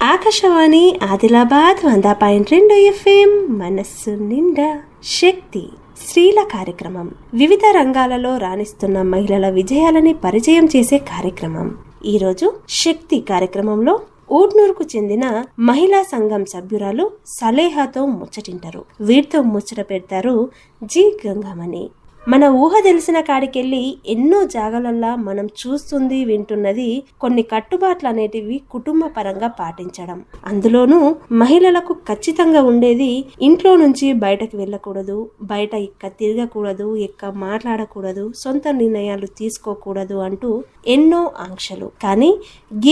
ఆకాశవాణి ఆదిలాబాద్ వంద పాయింట్ రెండు ఎఫ్ఎం మనస్సు నిండా శక్తి స్త్రీల కార్యక్రమం వివిధ రంగాలలో రాణిస్తున్న మహిళల విజయాలని పరిచయం చేసే కార్యక్రమం ఈరోజు శక్తి కార్యక్రమంలో ఊట్నూరుకు చెందిన మహిళా సంఘం సభ్యురాలు సలేహాతో ముచ్చటింటారు వీరితో ముచ్చట పెడతారు జి గంగమణి మన ఊహ తెలిసిన కాడికెళ్ళి ఎన్నో జాగాలల్లా మనం చూస్తుంది వింటున్నది కొన్ని కట్టుబాట్లు అనేటివి కుటుంబ పరంగా పాటించడం. అందులోనూ మహిళలకు ఖచ్చితంగా ఉండేది ఇంట్లో నుంచి బయటకు వెళ్ళకూడదు బయట ఇక్క తిరగకూడదు ఎక్క మాట్లాడకూడదు సొంత నిర్ణయాలు తీసుకోకూడదు అంటూ ఎన్నో ఆంక్షలు. కానీ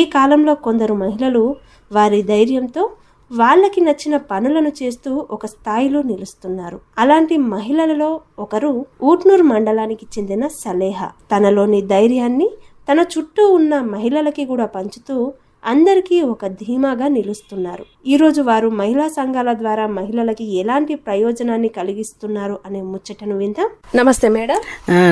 ఈ కాలంలో కొందరు మహిళలు వారి ధైర్యంతో వాళ్ళకి నచ్చిన పనులను చేస్తూ ఒక స్థాయిలో నిలుస్తున్నారు. అలాంటి మహిళలలో ఒకరు ఊట్నూరు మండలానికి చెందిన సలేహ. తనలోని ధైర్యాన్ని తన చుట్టూ ఉన్న మహిళలకి కూడా పంచుతూ అందరికీ ఒక ధీమాగా నిలుస్తున్నారు. ఈరోజు వారు మహిళా సంఘాల ద్వారా మహిళలకి ఎలాంటి ప్రయోజనాన్ని కలిగిస్తున్నారు అనే ముచ్చటను విందాం. నమస్తే మేడం.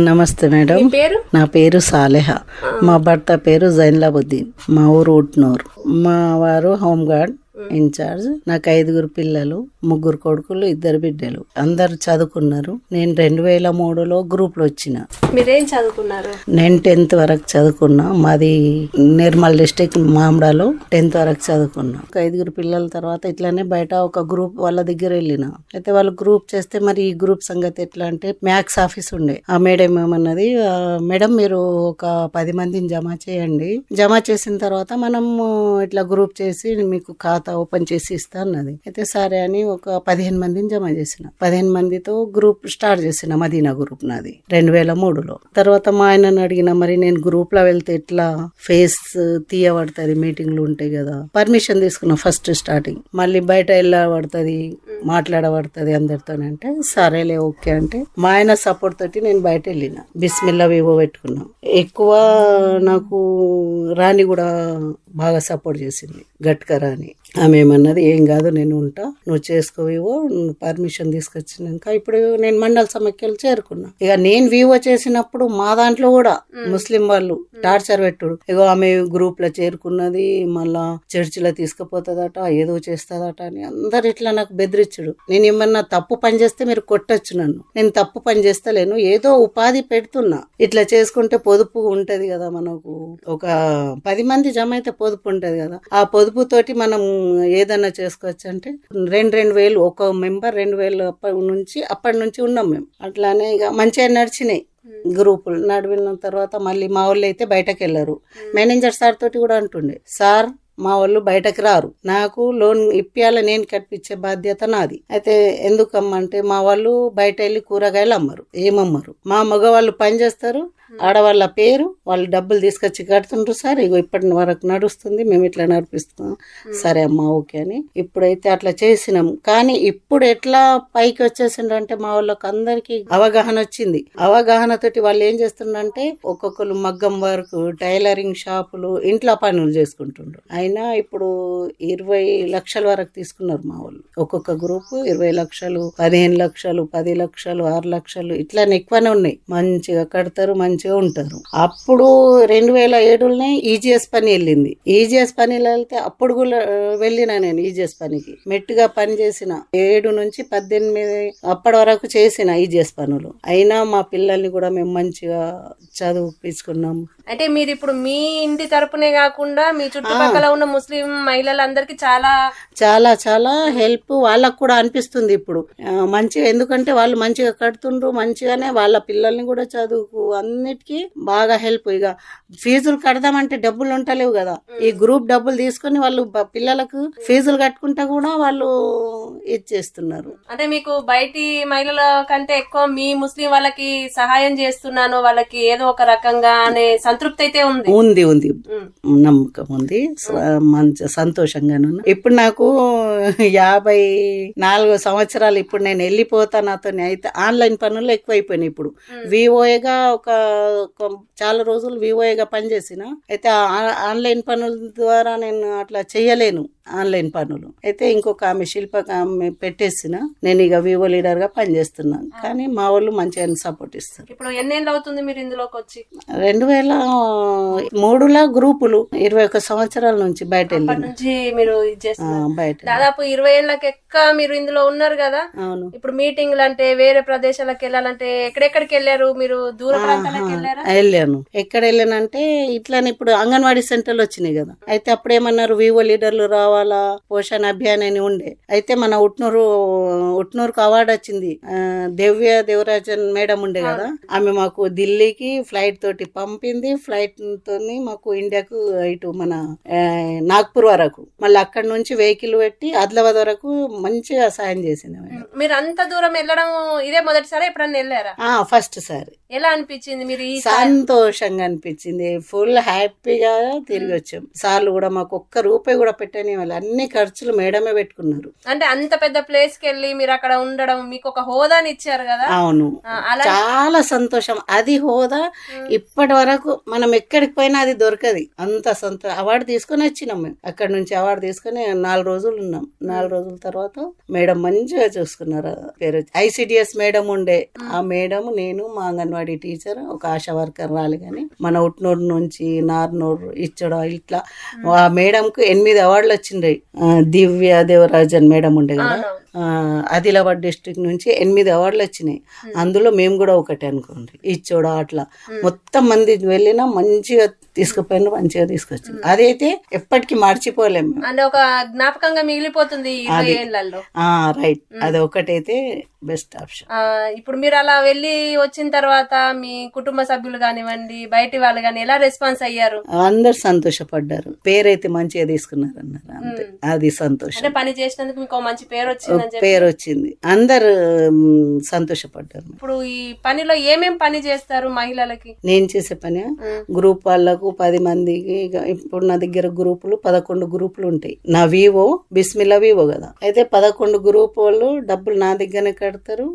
నమస్తే మేడం. పేరు? నా పేరు సాలెహ. మా భర్త పేరు జైన్లాబుద్దీన్. మా ఊరు ఉట్నూరు మా వారు హోమ్ గార్డ్ ఇన్ఛార్జ్ నాకు ఐదుగురు పిల్లలు ముగ్గురు కొడుకులు ఇద్దరు బిడ్డలు. అందరు చదువుకున్నారు. నేను రెండు వేల మూడులో గ్రూప్లో వచ్చిన. మీరేం చదువుకున్నారు? నేను టెన్త్ వరకు చదువుకున్నా. మాది నిర్మల్ డిస్టిక్ మామిడాలో టెన్త్ వరకు చదువుకున్నా. ఒక ఐదుగురు పిల్లల తర్వాత ఇట్లానే బయట ఒక గ్రూప్ వాళ్ళ దగ్గర వెళ్ళిన. అయితే వాళ్ళు గ్రూప్ చేస్తే మరి ఈ గ్రూప్ సంగతి ఎట్లా అంటే మ్యాథ్స్ ఆఫీస్ ఉండే. ఆ మేడం ఏమన్నది మేడం మీరు ఒక పది మందిని జమ చేయండి. జమ చేసిన తర్వాత మనము ఇట్లా గ్రూప్ చేసి మీకు ఖాతా ఓపెన్ చేసి ఇస్తా అన్నది. అయితే సరే అని ఒక పదిహేను మందిని జమ చేసిన. పదిహేను మందితో గ్రూప్ స్టార్ట్ చేసిన మదీనా గ్రూప్ నాది. రెండు వేల మూడు. మూడులో తర్వాత మా ఆయనను అడిగిన మరి నేను గ్రూప్లో వెళ్తే ఎట్లా? ఫేస్ తీయబడుతుంది మీటింగ్లు ఉంటాయి కదా. పర్మిషన్ తీసుకున్నా ఫస్ట్ స్టార్టింగ్ మళ్ళీ బయట వెళ్ళబడుతుంది మాట్లాడబడుతుంది అందరితో అంటే సరేలే ఓకే అంటే మా ఆయన సపోర్ట్ తోటి నేను బయట వెళ్ళిన. బిస్మిల్లా వివో పెట్టుకున్నా. ఎక్కువ నాకు రాణి కూడా బాగా సపోర్ట్ చేసింది గట్క రాణి. ఆమె ఏమన్నది ఏం కాదు నేను ఉంటా నువ్వు చేసుకోవేవో పర్మిషన్ తీసుకొచ్చినాక ఇప్పుడు నేను మండల సమైక్యలు చేరుకున్నా. ఇక నేను వివో చేసినప్పుడు మా దాంట్లో కూడా ముస్లిం వాళ్ళు టార్చర్ పెట్టుడు. ఇగో ఆమె గ్రూప్లో చేరుకున్నది మళ్ళా చర్చిలో తీసుకుపోతుందట ఏదో చేస్తుందట అని అందరు ఇట్లా నాకు బెదిరించుడు నేను ఏమన్నా తప్పు పని చేస్తే మీరు కొట్టొచ్చు నన్ను. నేను తప్పు పని చేస్తలేను ఏదో ఉపాధి పెడుతున్నా. ఇట్లా చేసుకుంటే పొదుపు ఉంటది కదా మనకు. ఒక పది మంది జమ అయితే పొదుపు ఉంటది కదా. ఆ పొదుపు తోటి మనం ఏదన్నా చేసుకోవచ్చు అంటే రెండు రెండు వేలు ఒక మెంబర్ రెండు వేలు అప్పటి నుంచి అప్పటి నుంచి ఉన్నాం మేము. అట్లానే ఇక మంచిగా నడిచినాయి గ్రూపులు. నడివిన తర్వాత మళ్ళీ మా వాళ్ళు అయితే బయటకు వెళ్ళరు. మేనేజర్ సార్ తోటి కూడా అంటుండే సార్ మా వాళ్ళు బయటకు రారు. నాకు లోన్ ఇప్పియాల నేను కట్టించే బాధ్యత నాది. అయితే ఎందుకమ్మంటే మా వాళ్ళు బయట వెళ్ళి కూరగాయలు అమ్మరు ఏమమ్మరు? మా మగవాళ్ళు పని చేస్తారు ఆడవాళ్ళ పేరు వాళ్ళు డబ్బులు తీసుకొచ్చి కడుతుండ్రు సార్ ఇగో ఇప్పటి వరకు నడుస్తుంది మేము ఇట్లా నడిపిస్తున్నాం. సరే అమ్మా ఓకే అని ఇప్పుడైతే అట్లా చేసినాం. కానీ ఇప్పుడు ఎట్లా పైకి వచ్చేసిండ్రు అంటే మా వాళ్ళకి అందరికి అవగాహన వచ్చింది. అవగాహన తోటి వాళ్ళు ఏం చేస్తుండ్రంటే ఒక్కొక్కరు మగ్గం వర్క్ టైలరింగ్ షాపులు ఇంట్లో పనులు చేసుకుంటుండ్రు. అయినా ఇప్పుడు ఇరవై లక్షల వరకు తీసుకున్నారు మా వాళ్ళు. ఒక్కొక్క గ్రూప్ ఇరవై లక్షలు పదిహేను లక్షలు పది లక్షలు ఆరు లక్షలు ఇట్లానే ఎక్కువనే ఉన్నాయి. మంచిగా కడతారు మంచిగా ఉంటారు. అప్పుడు రెండు వేల ఏడులోనే ఈజీఎస్ పని వెళ్ళింది. ఈజీఎస్ పనిలో వెళ్తే అప్పుడు కూడా వెళ్ళిన నేను ఈజీఎస్ పనికి. మెట్టుగా పని చేసిన ఏడు నుంచి పద్దెనిమిది అప్పటి వరకు చేసిన ఈజీఎస్ పనులు. అయినా మా పిల్లల్ని కూడా మేము మంచిగా చదివిపించుకున్నాం అంటే మీరు ఇప్పుడు మీ ఇంటి తరపునే కాకుండా మీ చుట్టుపక్కల ఉన్న ముస్లిం మహిళలందరికీ చాలా చాలా చాలా హెల్ప్ వాళ్ళకు కూడా అనిపిస్తుంది ఇప్పుడు. మంచిగా ఎందుకంటే వాళ్ళు మంచిగా కడుతుండ్రు మంచిగానే వాళ్ళ పిల్లల్ని కూడా చదువుకు అన్నిటికీ బాగా హెల్ప్. ఇక ఫీజులు కడదామంటే డబ్బులు ఉంటలేవు కదా. ఈ గ్రూప్ డబ్బులు తీసుకొని వాళ్ళు పిల్లలకు ఫీజులు కట్టుకుంటా కూడా వాళ్ళు ఇచ్చేస్తున్నారు. అంటే మీకు బయటి మహిళల కంటే ఎక్కువ మీ ముస్లిం వాళ్ళకి సహాయం చేస్తున్నాను వాళ్ళకి ఏదో ఒక రకంగా అనే సంతృప్తి అయితే ఉంది. ఉంది ఉంది. నమ్మకం ఉంది. మంచి సంతోషంగాను ఉన్నా. ఇప్పుడు నాకు యాభై నాలుగు సంవత్సరాలు ఇప్పుడు నేను వెళ్ళిపోతా నాతో అయితే ఆన్లైన్ పనులు ఎక్కువైపోయినాయి ఇప్పుడు. వివోఏగా ఒక చాలా రోజులు వివోఏగా పనిచేసిన అయితే ఆన్లైన్ పనుల ద్వారా నేను అట్లా చేయలేను. ఆన్లైన్ పనులు. అయితే ఇంకొక ఆమె శిల్పక ఆమె పెట్టేసిన నేను ఇక వివో లీడర్గా పనిచేస్తున్నాను. కానీ మా వాళ్ళు మంచిగా సపోర్ట్ ఇస్తారు. ఇప్పుడు ఎన్నేళ్ళు అవుతుంది మీరు ఇందులోకి వచ్చి? రెండు వేల మూడులా గ్రూపులు ఇరవై ఒక్క సంవత్సరాల నుంచి బయట నుంచి మీరు ఇది చేస్తున్నారు. బయట. దాదాపు ఇరవై ఏళ్ళకి ఎక్క మీరు ఇందులో ఉన్నారు కదా? అవును. ఇప్పుడు మీటింగ్లు అంటే వేరే ప్రదేశాలకు వెళ్ళాలంటే ఎక్కడెక్కడికి వెళ్ళారు? మీరు దూర ప్రాంతాలకు వెళ్ళారా? వెళ్ళాను. ఎక్కడ వెళ్ళానంటే ఇట్లానే ఇప్పుడు అంగన్వాడీ సెంటర్లు వచ్చినాయి కదా. అయితే అప్పుడు ఏమన్నారు? వివో లీడర్లు రావాలా పోషణ అభియాన్ అని ఉండే. అయితే మన ఉట్నూరు ఉట్నూరుకు అవార్డు వచ్చింది. దివ్య దేవరాజన్ మేడం ఉండే కదా? ఆమె మాకు ఢిల్లీకి ఫ్లైట్ తోటి పంపింది. ఫ్లైట్ తోని మాకు ఇండియాకు ఇటు మన నాగ్పూర్ వరకు. మళ్ళీ అక్కడ నుంచి వెహికల్ పెట్టి ఆదిలాబాద్ వరకు మంచిగా సాయం చేసింది మేడం మీరు అంత దూరం వెళ్ళడం ఇదే మొదటిసారి? ఎప్పుడన్నా వెళ్ళారా? ఫస్ట్ సారి. ఎలా అనిపించింది మీరు ఈ సంతోషంగా అనిపించింది. ఫుల్ హ్యాపీగా తిరిగి వచ్చాం. సార్లు కూడా మాకు ఒక్క రూపాయి కూడా పెట్టని వాళ్ళు అన్ని ఖర్చులు మేడమే పెట్టుకున్నారు. అంటే అంత పెద్ద ప్లేస్కి వెళ్ళి మీరు అక్కడ ఉండడం మీకు ఒక హోదాని ఇచ్చారు కదా? అవును. చాలా సంతోషం. అది హోదా. ఇప్పటి వరకు మనం ఎక్కడికి పోయినా అది దొరకది. అంత సంతో అవార్డు తీసుకొని వచ్చినాం మేము. అక్కడ నుంచి అవార్డు తీసుకొని నాలుగు రోజులు ఉన్నాం. నాలుగు రోజుల తర్వాత మేడం మంచిగా చూసుకున్నారు. పేరు ఐసిడిఎస్ మేడం ఉండే. ఆ మేడం నేను మా అంగన్వాడీ టీచర్ ఒక ఆశా వర్కర్ రాలి కానీ మన ఉట్నూరు నుంచి నార్నూరు ఇచ్చడం ఇట్లా. ఆ మేడంకు ఎనిమిది అవార్డులు వచ్చిండ్రాయి ఆ, దివ్య దేవరాజన్ మేడం ఉండే కదా? ఆదిలాబాద్ డిస్ట్రిక్ట్ నుంచి ఎనిమిది అవార్డులు వచ్చినాయి. అందులో మేము కూడా ఒకటి అనుకోండి. ఇచ్చోడ అట్లా మొత్తం మంది వెళ్ళినా మంచిగా తీసుకుపోయిన మంచిగా తీసుకొచ్చింది. అదైతే ఎప్పటికీ మర్చిపోలేము. అంటే ఒక జ్ఞాపకంగా మిగిలిపోతుంది రైట్ అది. ఒకటైతే బెస్ట్ ఆప్షన్ ఆ, ఇప్పుడు మీరు అలా వెళ్ళి వచ్చిన తర్వాత మీ కుటుంబ సభ్యులు కానివ్వండి బయటి వాళ్ళు కానీ ఎలా రెస్పాన్స్ అయ్యారు? అందరు సంతోషపడ్డారు. పేరైతే మంచిగా తీసుకున్నారు అన్నారు అంతే అది సంతోషం. అంటే పని చేసినందుకు మీకు మంచి పేరు వచ్చిందని చెప్పి పేరు వచ్చింది అందరు సంతోషపడ్డారు. ఇప్పుడు ఈ పనిలో ఏమేం పని చేస్తారు మహిళలకి? నేను చేసే పని గ్రూప్ వాళ్ళకు పది మందికి ఇప్పుడు నా దగ్గర గ్రూపులు పదకొండు గ్రూపులు ఉంటాయి. నా వివో బిస్మిల్లా వివో కదా. అయితే పదకొండు గ్రూప్ వాళ్ళు డబ్బులు నా దగ్గరనే కడతారు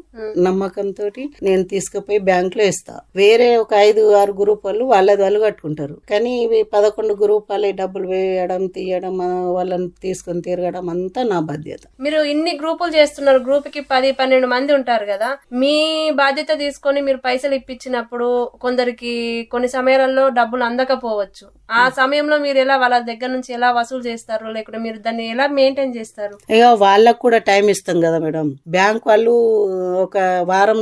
నమ్మకంతో నేను తీసుకుపోయి బ్యాంక్లో ఇస్తా. వేరే ఒక ఐదు ఆరు గ్రూప్ వాళ్ళు వాళ్ళది వాళ్ళు కట్టుకుంటారు. కానీ ఇవి పదకొండు గ్రూప్ వాళ్ళే డబ్బులు వేయడం తీయడం వాళ్ళని తీసుకొని తిరగడం అంతా నా బాధ్యత. మీరు ఇన్ని గ్రూపులు చేస్తున్నారు. గ్రూప్కి పది పన్నెండు మంది ఉంటారు కదా. మీ బాధ్యత తీసుకొని మీరు పైసలు ఇప్పించినప్పుడు కొందరికి కొన్ని సమయాలలో డబ్బులు అందకపోవచ్చు. ఆ సమయంలో మీరు ఎలా వాళ్ళ దగ్గర నుంచి ఎలా వసూలు చేస్తారు? లేకుంటే మీరు దాన్ని ఎలా మెయింటైన్ చేస్తారు? ఇక వాళ్ళకు కూడా టైం ఇస్తాం కదా మేడం. బ్యాంక్ వాళ్ళు ఒక వారం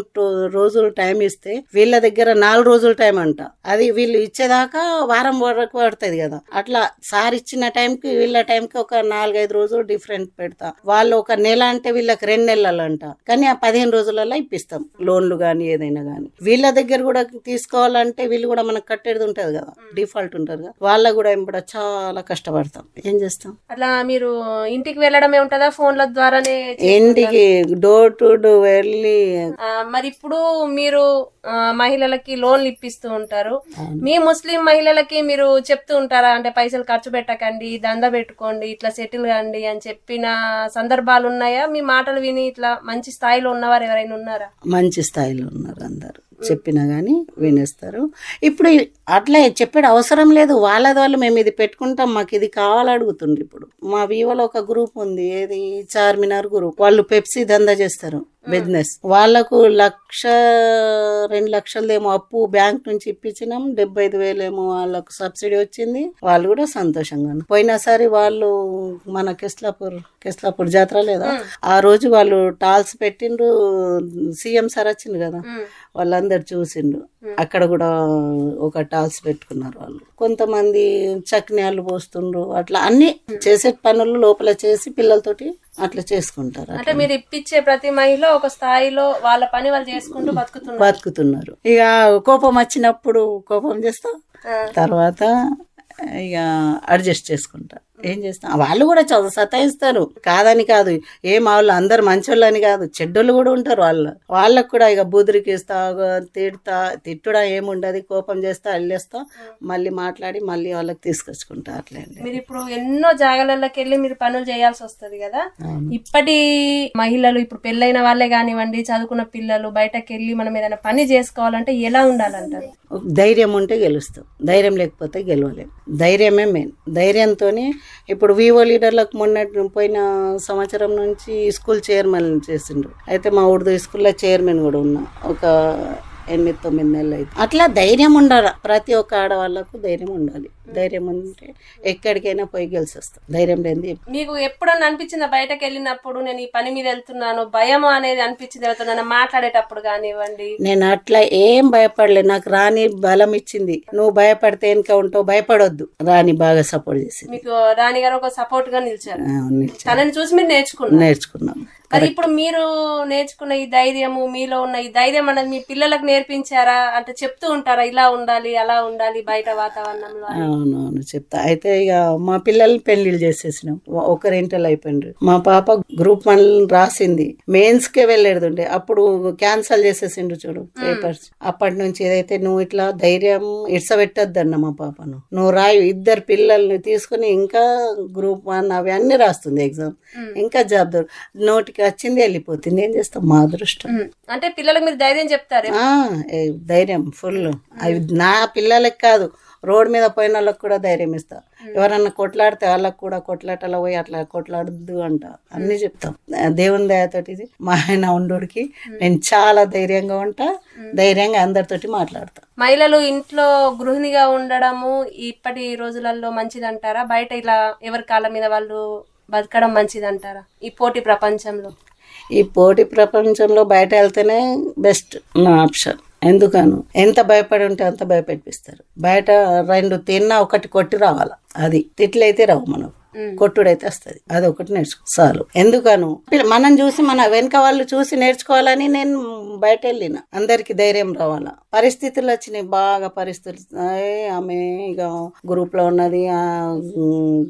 రోజులు టైం ఇస్తే వీళ్ళ దగ్గర నాలుగు రోజులు టైం అంట. అది వీళ్ళు ఇచ్చేదాకా వారం వరకు పడుతుంది కదా. అట్లా సార్ ఇచ్చిన టైంకి వీళ్ళ టైంకి ఒక నాలుగైదు రోజులు డిఫరెంట్ పెడతా. వాళ్ళు ఒక నెల అంటే వీళ్ళకి రెండు నెలలు అంట కానీ ఆ పదిహేను రోజులలో ఇప్పిస్తాం. లోన్లు కానీ ఏదైనా కానీ వీళ్ళ దగ్గర కూడా తీసుకోవాలంటే వీళ్ళు కూడా మనకు కట్టేది ఉంటది కదా. డిఫాల్ట్ ఉంటారు కదా. వాళ్ళకు కూడా ఎంబడ చాలా కష్టపడతాం. ఏం చేస్తాం? అట్లా మీరు ఇంటికి వెళ్ళడమే ఉంటుందా? ఫోన్ల ద్వారానే ఇంటికి డోర్ టు డోర్ వెళ్ళి మరి ఇప్పుడు మీరు మహిళలకి లోన్లు ఇప్పిస్తూ ఉంటారు. మీ ముస్లిం మహిళలకి మీరు చెప్తూ ఉంటారా? అంటే పైసలు ఖర్చు పెట్టకండి దంద పెట్టుకోండి ఇట్లా సెటిల్ కండి అని చెప్పిన సందర్భాలు ఉన్నాయా? మీ మాటలు విని ఇట్లా మంచి స్థాయిలో ఉన్నవారు ఎవరైనా ఉన్నారా? మంచి స్థాయిలో ఉన్నారు అందరు. చెప్పినా గానీ వినేస్తారు. ఇప్పుడు అట్లా చెప్పాడు అవసరం లేదు. వాళ్ళది వాళ్ళు మేము ఇది పెట్టుకుంటాం మాకు ఇది కావాలి అడుగుతుండ్రు ఇప్పుడు. మా వివోలో ఒక గ్రూప్ ఉంది ఏది? చార్మినార్ గ్రూప్. వాళ్ళు పెప్సీ దందా చేస్తారు బిజినెస్. వాళ్ళకు లక్ష రెండు లక్షలదేమో అప్పు బ్యాంక్ నుంచి ఇప్పించినాం. డెబ్బై ఐదు వేలేమో వాళ్ళకు సబ్సిడీ వచ్చింది. వాళ్ళు కూడా సంతోషంగా ఉన్నారు. పోయినసారి వాళ్ళు మన కెస్లాపూర్ కెస్లాపూర్ జాతర లేదా? ఆ రోజు వాళ్ళు టాల్స్ పెట్టిండ్రు. సీఎం సార్ వచ్చిండు కదా? వాళ్ళందరు చూసిండ్రు. అక్కడ కూడా ఒక టాల్స్ పెట్టుకున్నారు వాళ్ళు. కొంతమంది చక్నాలు పోస్తుండ్రు అట్లా అన్ని చేసే పనులు లోపల చేసి పిల్లలతోటి అట్లా చేసుకుంటారు అంటే మీరు ఇప్పించే ప్రతి మహిళ ఒక స్థాయిలో వాళ్ళ పని వాళ్ళు చేసుకుంటూ బతుకుతున్నారు. బతుకుతున్నారు. ఇక కోపం వచ్చినప్పుడు కోపం చేస్తా. తర్వాత ఇక అడ్జస్ట్ చేసుకుంటా. ఏం చేస్తాం? వాళ్ళు కూడా చదువు సతాయిస్తారు. కాదని కాదు. ఏం వాళ్ళు అందరు మంచోళ్ళని కాదు. చెడ్డోళ్ళు కూడా ఉంటారు వాళ్ళు వాళ్ళకు కూడా ఇక బుదిరికిస్తా తిడతా తిట్టుడా ఏముండదు. కోపం చేస్తా అల్లేస్తా. మళ్ళీ మాట్లాడి మళ్ళీ వాళ్ళకి తీసుకొచ్చుకుంటా అట్లే అండి మీరు ఇప్పుడు ఎన్నో జాగాలలోకి వెళ్ళి మీరు పనులు చేయాల్సి వస్తది కదా. ఇప్పటి మహిళలు ఇప్పుడు పెళ్ళైన వాళ్ళే కానివ్వండి చదువుకున్న పిల్లలు బయటకు వెళ్ళి మనం ఏదైనా పని చేసుకోవాలంటే ఎలా ఉండాలంటారు? ధైర్యం ఉంటే గెలుస్తాం. ధైర్యం లేకపోతే గెలవలేం. ధైర్యమే మెయిన్. ధైర్యంతోనే ఇప్పుడు వివో లీడర్లకు మొన్న పోయిన సంవత్సరం నుంచి స్కూల్ చైర్మన్ చేసిండ్రు. అయితే మా ఉర్దూ స్కూల్లో చైర్మన్ కూడా ఉన్నా. ఒక ఎనిమిది తొమ్మిది నెలలు అయితే. అట్లా ధైర్యం ఉండాలి. ప్రతి ఒక్క ఆడవాళ్ళకు ధైర్యం ఉండాలి. ధైర్యం ఉంటే ఎక్కడికైనా పోయి గెలిచి వస్తాం ధైర్యం లేనిది మీకు ఎప్పుడన్నా అనిపించిందా బయటకు వెళ్ళినప్పుడు నేను ఈ పని మీద వెళ్తున్నాను భయం అనేది అనిపించింది వెళ్తున్నాను మాట్లాడేటప్పుడు కానివ్వండి? నేను అట్లా ఏం భయపడలే. నాకు రాణి బలం ఇచ్చింది. నువ్వు భయపడితే వెనుక ఉంటావు భయపడొద్దు. రాణి బాగా సపోర్ట్ చేసింది. మీకు రాణి గారు ఒక సపోర్ట్గా నిలిచారు. తనని చూసి మీరు నేర్చుకున్నారు? నేర్చుకున్నాం. మరి ఇప్పుడు మీరు నేర్చుకున్న ఈ ధైర్యము మీలో ఉన్న ఈ ధైర్యం అనేది మీ పిల్లలకు నేర్పించారా? అంటే చెప్తూ ఉంటారా ఇలా ఉండాలి అలా ఉండాలి బయట వాతావరణంలో? అవునవును చెప్తా. అయితే ఇక మా పిల్లల్ని పెళ్ళిళ్ళు చేసేసినాం. ఒకరి ఇంటర్లో అయిపోయిండ్రు. మా పాప గ్రూప్ వన్ రాసింది. మెయిన్స్ కే వెళ్ళేది అప్పుడు క్యాన్సల్ చేసేసిండ్రు చూడు పేపర్స్. అప్పటి నుంచి ఏదైతే నువ్వు ఇట్లా ధైర్యం ఇడ్సబెట్టద్దన్న మా పాపను. నువ్వు రాయి ఇద్దరు పిల్లల్ని తీసుకుని ఇంకా గ్రూప్ వన్ అవి అన్ని రాస్తుంది ఎగ్జామ్. ఇంకా జాబ్ దొర నోటికి వచ్చింది వెళ్ళిపోతుంది. ఏం చేస్తాం? మా అదృష్టం. అంటే పిల్లలకు మీరు ధైర్యం చెప్తారు? ధైర్యం ఫుల్. అవి నా పిల్లలకి కాదు. రోడ్ మీద పోయిన వాళ్ళకి కూడా ధైర్యం ఇస్తా. ఎవరన్నా కొట్లాడితే వాళ్ళకి కూడా కొట్లాటలో పోయి అట్లా కొట్లాడద్దు అంట. అన్ని చెప్తాం. దేవుని దయతోటి మా ఆయన ఉండోడికి నేను చాలా ధైర్యంగా ఉంటా. ధైర్యంగా అందరితోటి మాట్లాడతా. మహిళలు ఇంట్లో గృహిణిగా ఉండడము ఇప్పటి రోజులలో మంచిదంటారా? బయట ఇలా ఎవరి కాళ్ళ మీద వాళ్ళు బతకడం మంచిదంటారా? ఈ పోటీ ప్రపంచంలో. ఈ పోటీ ప్రపంచంలో బయట వెళ్తేనే బెస్ట్ నా ఆప్షన్. ఎందుకను? ఎంత భయపడి ఉంటే అంత భయపెట్టిస్తారు బయట రెండు తిన్నా ఒకటి కొట్టి రావాలి. అది తిట్లయితే రావు మనకు. కొట్టుడైతే వస్తుంది. అది ఒకటి నేర్చుకో చాలు. ఎందుకను? మనం చూసి మన వెనక వాళ్ళు చూసి నేర్చుకోవాలని నేను బయట వెళ్ళిన అందరికి ధైర్యం రావాలా. పరిస్థితులు వచ్చినాయి. బాగా పరిస్థితులు ఆమె ఇక గ్రూప్లో ఉన్నది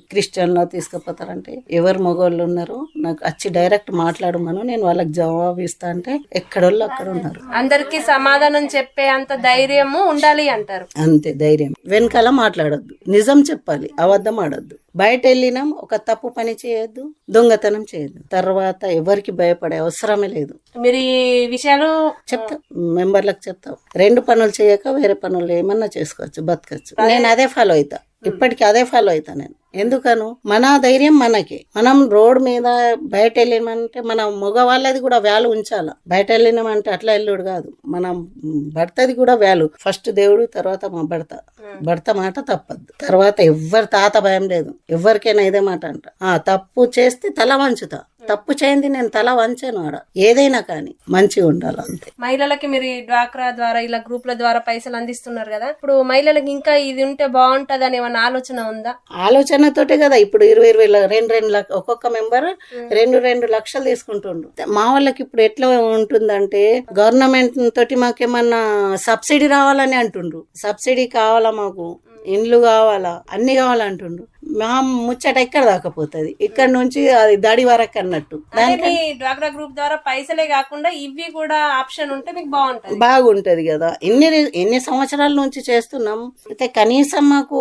క్రిస్టియన్లో తీసుకుపోతారంటే ఎవరు మగవాళ్ళు ఉన్నారు? నాకు వచ్చి డైరెక్ట్ మాట్లాడమను. నేను వాళ్ళకి జవాబు ఇస్తా అంటే ఎక్కడోళ్ళు అక్కడ ఉన్నారు. అందరికి సమాధానం చెప్పే అంత ధైర్యము ఉండాలి అంటారు. అంతే ధైర్యం. వెనకాల మాట్లాడొద్దు. నిజం చెప్పాలి. అబద్ధం ఆడొద్దు. బయట వెళ్ళినాం ఒక తప్పు పని చేయొద్దు దొంగతనం చేయొద్దు. తర్వాత ఎవరికి భయపడే అవసరమే లేదు. మీరు ఈ విషయాలు చెప్తా మెంబర్లకు చెప్తాం. రెండు పనులు చేయక వేరే పనులు ఏమన్నా చేసుకోవచ్చు బతకచ్చు. నేను అదే ఫాలో అవుతా. ఇప్పటికి అదే ఫాలో అవుతా నేను. ఎందుకను? మన ధైర్యం మనకి. మనం రోడ్ మీద బయట వెళ్ళినామంటే మన మగవాళ్ళది కూడా వాల్యూ ఉంచాల. బయట వెళ్ళినామంటే అట్లా వెళ్ళుడు కాదు. మనం భర్తది కూడా వాల్యూ ఫస్ట్ దేవుడు తర్వాత మా భర్త. భర్త మాట తప్పద్దు తర్వాత ఎవ్వరి తాత భయం లేదు. ఎవరికైనా ఇదే మాట అంట. ఆ తప్పు చేస్తే తల వంచుతా. తప్పు చేయండి నేను తల వంచాను ఆడ. ఏదైనా కానీ మంచిగా ఉండాలి అంతే. మహిళలకి మీరు ఈ డ్వాక్రా ద్వారా ఇలా గ్రూప్ల ద్వారా పైసలు అందిస్తున్నారు కదా. ఇప్పుడు మహిళలకు ఇంకా ఇది ఉంటే బాగుంటది అని ఏమన్నా ఆలోచన ఉందా? ఆలోచనతోటే కదా ఇప్పుడు ఇరవై ఇరవై రెండు రెండు లక్ష ఒక్కొక్క మెంబర్ రెండు రెండు లక్షలు తీసుకుంటుండ్రు మా వాళ్ళకి ఇప్పుడు ఎట్లా ఉంటుందంటే గవర్నమెంట్ తోటి మాకేమన్నా సబ్సిడీ రావాలని అంటుండ్రు. సబ్సిడీ కావాలా మాకు? ఇండ్లు కావాలా? అన్ని కావాలంటుండ్రు. మా ముచ్చట ఎక్కడ దాకపోతుంది? ఇక్కడ నుంచి అది దడి వరకు అన్నట్టు. మీ డ్వాక్రా గ్రూప్ ద్వారా పైసలే కాకుండా ఇవి కూడా ఆప్షన్ ఉంటే మీకు బాగుంటది. బాగుంటది కదా. ఎన్ని ఎన్ని సంవత్సరాల నుంచి చేస్తున్నాం. అయితే కనీసం మాకు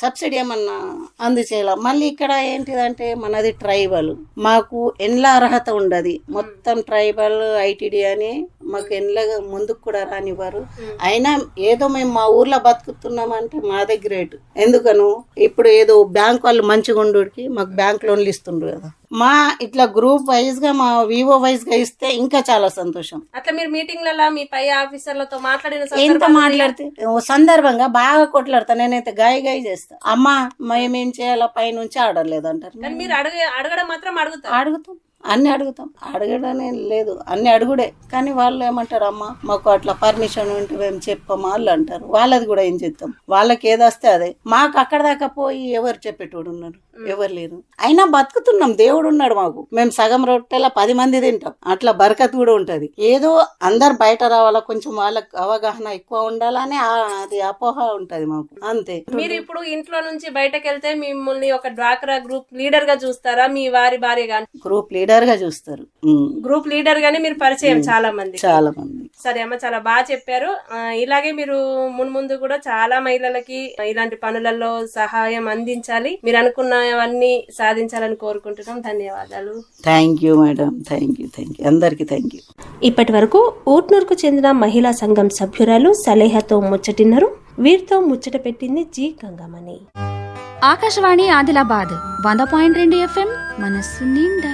సబ్సిడీ ఏమన్నా అందచేయాల మళ్ళీ ఇక్కడ ఏంటిదంటే మనది ట్రైబల్. మాకు ఎండ్ల అర్హత ఉండదు. మొత్తం ట్రైబల్ ఐటీడీ అని మాకు ఎండ్ల ముందుకు కూడా రానివ్వరు. అయినా ఏదో మేము మా ఊర్లో బతుకుతున్నామంటే మాదే గ్రేట్ ఎందుకను? ఇప్పుడు ఏదో బ్యాంక్ వాళ్ళు మంచిగా ఉండుడికి మాకు బ్యాంక్ లోన్లు ఇస్తుండ్రు కదా. మా ఇట్లా గ్రూప్ వైజ్గా మా వివో వైజ్గా ఇస్తే ఇంకా చాలా సంతోషం. అట్లా మీరు మీటింగ్లలో మీ పై ఆఫీసర్లతో మాట్లాడిన ఎంత మాట్లాడితే ఓ సందర్భంగా బాగా కొట్లాడతా. నేనైతే గాయ గాయ చేస్తా. అమ్మా మేమేం చేయాలా పైనుంచి ఆడలేదు అంటారు. మీరు అడగ అడగడం మాత్రం అడుగుతారు. అడుగుతాం. అన్ని అడుగుతాం. అడగడనే లేదు. అన్ని అడుగుడే. కానీ వాళ్ళు ఏమంటారు అమ్మ మాకు అట్లా పర్మిషన్ ఉంటే మేము చెప్పమా? వాళ్ళు అంటారు. వాళ్ళది కూడా ఏం చేస్తాం వాళ్ళకి ఏదొస్తే అదే. మాకు అక్కడ దాకా పోయి ఎవరు చెప్పేటోడు ఉన్నారు ఎవరు లేరు. అయినా బతుకుతున్నాం. దేవుడు ఉన్నాడు మాకు. మేము సగం రొట్టెల పది మంది తింటాం. అట్లా బరకత్ కూడా ఉంటది. ఏదో అందరు బయట రావాలా కొంచెం వాళ్ళకి అవగాహన ఎక్కువ ఉండాలని అది అపోహ ఉంటది మాకు. అంతే. మీరు ఇప్పుడు ఇంట్లో నుంచి బయటకు వెళ్తే మిమ్మల్ని ఒక డ్వాక్రా గ్రూప్ లీడర్గా చూస్తారా? మీ వారి భార్య గ్రూప్ లీడర్ గా చూస్తారు. గ్రూప్ లీడర్ గాని మీరు పరిచయం చాలా మంది చాలా మంది. సరే అమ్మ చాలా బాగా చెప్పారు. ఇలాగే మీరు మున్ముందు కూడా చాలా మహిళలకి ఇలాంటి పనులలో సహాయం అందించాలి. మీరు అనుకున్నవన్నీ సాధించాలని కోరుకుంటున్నాం. ధన్యవాదాలు. Thank you madam thank you thank you అందరికీ థ్యాంక్ యూ ఇప్పటి వరకు ఊట్నూరుకు చెందిన మహిళా సంఘం సభ్యురాలు సలేహతో ముచ్చటిన్నారు. వీరితో ముచ్చట పెట్టింది జి గంగమణి. ఆకాశవాణి ఆదిలాబాద్ వంద పాయింట్ రెండు ఎఫ్ఎం మనస్సు నిండా.